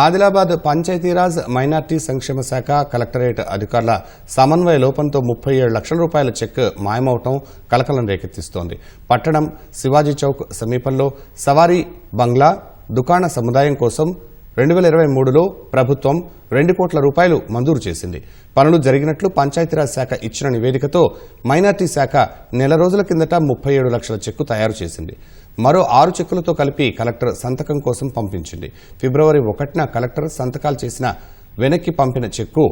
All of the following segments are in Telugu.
ఆదిలాబాద్ పంచాయతీరాజ్ మైనార్టీ సంక్షేమ శాఖ కలెక్టరేట్ అధికారుల సమన్వయ లోపంతో ముప్పై ఏడు లక్షల రూపాయల చెక్ మాయమవటం కలకలం రేకెత్తిస్తోంది. పట్టణం శివాజీ చౌక్ సమీపంలో సవారీ బంగ్లా దుకాణ సముదాయం కోసం రెండు వేల ఇరవై మూడులో ప్రభుత్వం రెండు కోట్ల రూపాయలు మంజూరు చేసింది. పనులు జరిగినట్లు పంచాయతీరాజ్ శాఖ ఇచ్చిన నివేదికతో మైనార్టీ శాఖ నెల రోజుల కిందట ముప్పై ఏడు లక్షల చెక్కు తయారు చేసింది. మరో ఆరు చెక్కులతో కలిపి కలెక్టర్ సంతకం కోసం పంపించింది. ఫిబ్రవరి ఒకటిన కలెక్టర్ సంతకాలు చేసిన వెనక్కి పంపిన చెక్కు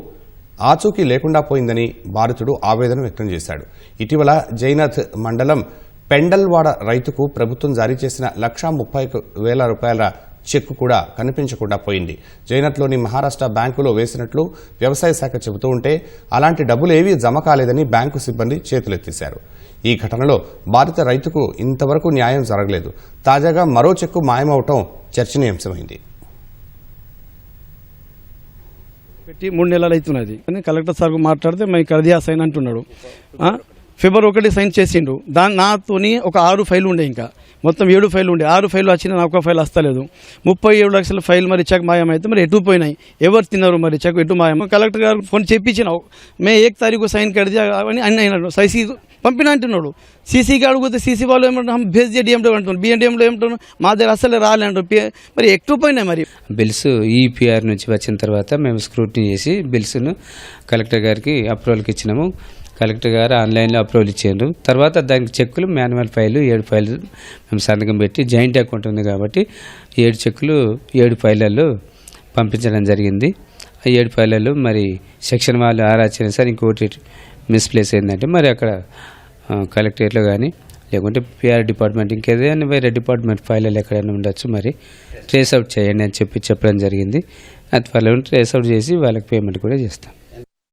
ఆచూకీ లేకుండా పోయిందని బాధితుడు ఆవేదన వ్యక్తం చేశాడు. ఇటీవల జైనాథ్ మండలం పెండల్వాడ రైతుకు ప్రభుత్వం జారీ చేసిన లక్షా ముప్పై వేల రూపాయల చెక్కు కూడా కనిపించకుండా పోయింది. జైనట్లోని మహారాష్ట్ర బ్యాంకులో వేసినట్లు వ్యవసాయ శాఖ చెబుతూ ఉంటే అలాంటి డబ్బులు ఏవీ జమ కాలేదని బ్యాంకు సిబ్బంది చేతులెత్తేశారు. ఈ ఘటనలో బాధిత రైతుకు ఇంతవరకు న్యాయం జరగలేదు. తాజాగా మరో చెక్కు మాయమవటం చర్చనీయాంశమైంది. పెట్టి మూడు నెలలు అవుతున్నది. కానీ కలెక్టర్ సార్ మాట్లాడితే మేము కర్దియా సైన్ అంటున్నాడు ఫిబ్రవరి ఒకటి సైన్ చేసిండు దాని నాతోని ఒక ఆరు ఫైల్ ఉండే ఇంకా. మొత్తం ఏడు ఫైల్ ఉండే. ఆరు ఫైల్ వచ్చిన నాకు ఒక ఫైల్ వస్తలేదు. ముప్పై ఏడు లక్షల ఫైల్ మరి చెక్ మాయమైతే మరి ఎటు పోయినాయి? ఎవరు తిన్నారు మరి చెక్ ఎటు మాయం కలెక్టర్ గారు ఫోన్ చెప్పించిన మే ఏక్ తారీఖు సైన్ కడితే అని అన్న అయినాడు. సైసీ పంపిన అంటున్నాడు. సీసీకి అడిగితే సీసీ వాళ్ళు ఏమంటారు హమ్ భేజ్ డిఎండీ అంటున్నారు. బిఎండిఎంలో ఏమంటారు మా దగ్గర అసలు రాలేంటారు పి- మరి ఎక్కువ పోయినాయి మరి? బిల్స్ ఈపీఆర్ నుంచి వచ్చిన తర్వాత మేము స్క్రూటినీ చేసి బిల్స్ను కలెక్టర్ గారికి అప్రూవల్కి ఇచ్చినాము. కలెక్టర్ గారు ఆన్లైన్లో అప్రూవల్ ఇచ్చారు. తర్వాత దానికి చెక్కులు మాన్యువల్ ఫైలు ఏడు ఫైలు మేము సంతకం పెట్టి జాయింట్ అకౌంట్ ఉంది కాబట్టి ఏడు చెక్కులు ఏడు ఫైళ్ళల్లో పంపించడం జరిగింది. ఆ ఏడు ఫైళ్ళల్లో మరి సెక్షన్ వాళ్ళు ఆరాచన సార్ ఇంకోటి మిస్ప్లేస్ అయిందంటే మరి అక్కడ కలెక్టరేట్లో కానీ లేకుంటే పిఆర్ డిపార్ట్మెంట్ ఇంకేదైనా వేరే డిపార్ట్మెంట్ ఫైల్లో ఎక్కడైనా ఉండొచ్చు మరి ట్రేస్ అవుట్ చేయండి అని చెప్పి చెప్పడం జరిగింది. అది వాళ్ళు ట్రేస్ అవుట్ చేసి వాళ్ళకి పేమెంట్ కూడా చేస్తాం.